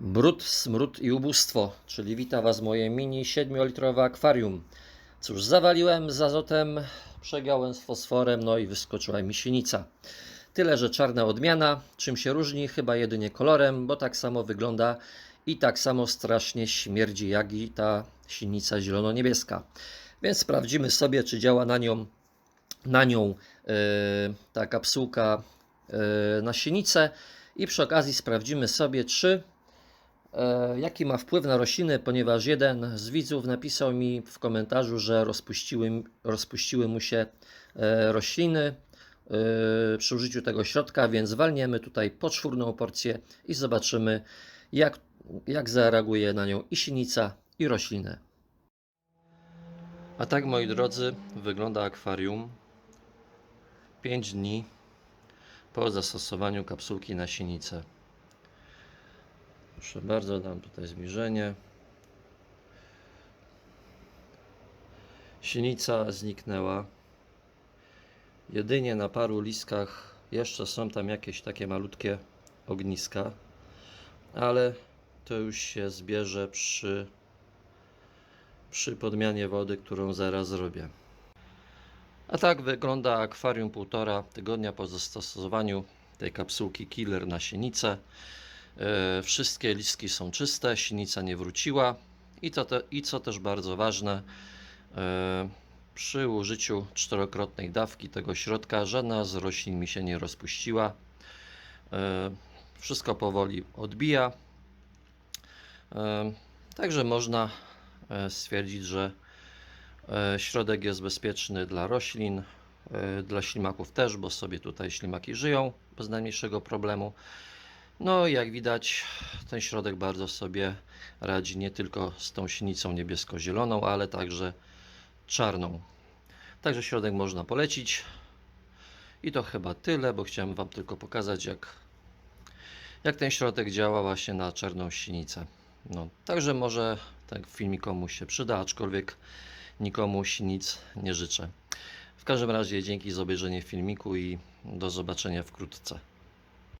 Brud, smród i ubóstwo, czyli wita Was moje mini 7-litrowe akwarium. Cóż, zawaliłem z azotem, przegiąłem z fosforem, no i wyskoczyła mi sinica. Tyle, że czarna odmiana. Czym się różni? Chyba jedynie kolorem, bo tak samo wygląda i tak samo strasznie śmierdzi jak i ta sinica zielono-niebieska. Więc sprawdzimy sobie, czy działa na nią, na nią e, ta kapsułka e, na sienicę i przy okazji sprawdzimy sobie, czy jaki ma wpływ na rośliny, ponieważ jeden z widzów napisał mi w komentarzu, że rozpuściły, rozpuściły mu się e, rośliny e, przy użyciu tego środka, więc walniemy tutaj poczwórną porcję i zobaczymy, jak, jak zareaguje na nią i sinica, i rośliny. A tak, moi drodzy, wygląda akwarium 5 dni po zastosowaniu kapsułki na sienicę. Proszę bardzo, dam tutaj zbliżenie. Sienica zniknęła. Jedynie na paru listkach jeszcze są tam jakieś takie malutkie ogniska, ale to już się zbierze przy, przy podmianie wody, którą zaraz zrobię. A tak wygląda akwarium półtora tygodnia po zastosowaniu tej kapsułki Killer na sienicę. E, Wszystkie listki są czyste, sienica nie wróciła i, to te, i co też bardzo ważne, e, przy użyciu czterokrotnej dawki tego środka żadna z roślin mi się nie rozpuściła. E, Wszystko powoli odbija. Także można stwierdzić, że środek jest bezpieczny dla roślin, dla ślimaków też, bo sobie tutaj ślimaki żyją bez najmniejszego problemu. No, jak widać, ten środek bardzo sobie radzi nie tylko z tą sinicą niebiesko-zieloną, ale także czarną. Także środek można polecić. I to chyba tyle, bo chciałem Wam tylko pokazać, jak, jak ten środek działa właśnie na czarną sinicę. No, także może ten filmik komuś się przyda, aczkolwiek nikomu nic nie życzę. W każdym razie dzięki za obejrzenie filmiku i do zobaczenia wkrótce.